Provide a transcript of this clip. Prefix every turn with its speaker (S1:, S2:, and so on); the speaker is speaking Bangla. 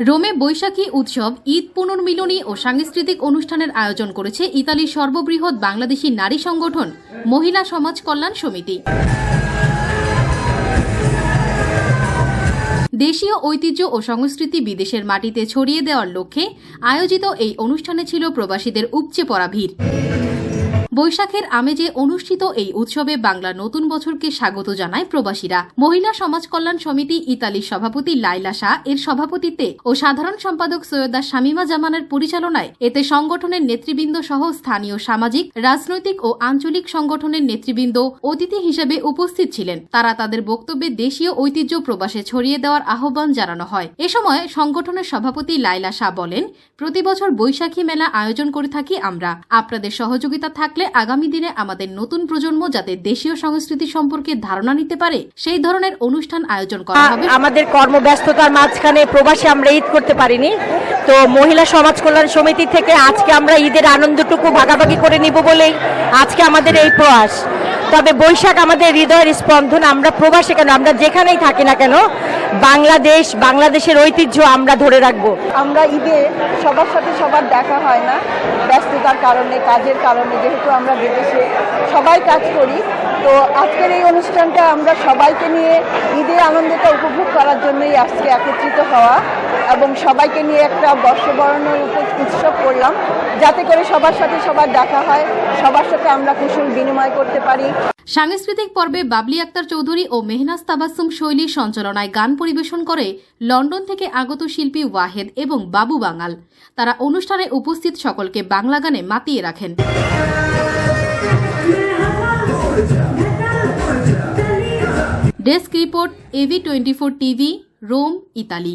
S1: রোমে বৈশাখী উৎসব, ঈদ পুনর্মিলনী ও সাংস্কৃতিক অনুষ্ঠানের আয়োজন করেছে ইতালির সর্ববৃহৎ বাংলাদেশি নারী সংগঠন মহিলা সমাজ কল্যাণ সমিতি। দেশীয় ঐতিহ্য ও সংস্কৃতি বিদেশের মাটিতে ছড়িয়ে দেওয়ার লক্ষ্যে আয়োজিত এই অনুষ্ঠানে ছিল প্রবাসীদের উপচে পড়া ভিড়। বৈশাখের আমেজে অনুষ্ঠিত এই উৎসবে বাংলা নতুন বছরকে স্বাগত জানায় প্রবাসীরা। মহিলা সমাজ কল্যাণ সমিতি ইতালির সভাপতি লাইলা শাহ, এর সভাপতিত্বে ও সাধারণ সম্পাদক সৈয়দা শামিমা জামানের পরিচালনায় এতে সংগঠনের নেতৃবৃন্দ সহ স্থানীয় সামাজিক, রাজনৈতিক ও আঞ্চলিক সংগঠনের নেতৃবৃন্দ, অতিথি হিসেবে উপস্থিত ছিলেন। তারা তাদের বক্তব্যে দেশীয় ঐতিহ্য প্রবাসে ছড়িয়ে দেওয়ার আহ্বান জানানো হয়। এ সময় সংগঠনের সভাপতি লাইলা শাহ বলেন প্রতি বছর বৈশাখী মেলা আয়োজন করে থাকি আমরা। আপনাদের সহযোগিতা থাকলে আগামী দিনে আমাদের নতুন প্রজন্ম যাতে দেশীয় সংস্কৃতি সম্পর্কে ধারণা নিতে পারে সেই ধরনের অনুষ্ঠান আয়োজন করা হবে।
S2: আমাদের কর্মব্যস্ততার মাঝখানে প্রবাসে আমরা ঈদ করতে পারিনি। তো মহিলা সমাজ কল্যাণ সমিতি থেকে আজকে আমরা ঈদের আনন্দটুকু ভাগাভাগি করে নিব বলেই আজকে আমাদের এই প্রয়াস। তবে বৈশাখ আমাদের হৃদয়ের স্পন্দন আমরা প্রবাসে কেন আমরা যেখানেই থাকি না কেন বাংলাদেশ বাংলাদেশের ঐতিহ্য আমরা ধরে রাখব।
S3: আমরা ঈদে সবার সাথে সবার দেখা হয় না ব্যস্ততার কারণে কাজের কারণে যেহেতু আমরা বিদেশে সবাই কাজ করি। তো আজকের এই অনুষ্ঠানটা আমরা সবাইকে নিয়ে ঈদের আনন্দটা উপভোগ করার জন্যই আজকে একত্রিত হওয়া এবং সবাইকে নিয়ে একটা বর্ষবরণের উৎসব করলাম। যাতে করে সবার সাথে সবার দেখা হয়, সবার সাথে আমরা কুশল বিনিময় করতে পারি।
S1: সাংস্কৃতিক পর্বে বাবলি আক্তার চৌধুরী ও মেহনাজ তাবাসুম শৈলীর সঞ্চালনায় গান পরিবেশন করে লন্ডন থেকে আগত শিল্পী ওয়াহেদ এবং বাবু বাঙাল। তারা অনুষ্ঠানে উপস্থিত সকলকে বাংলা গানে মাতিয়ে রাখেন। Desk report A B twenty four TV, Rome, Italy.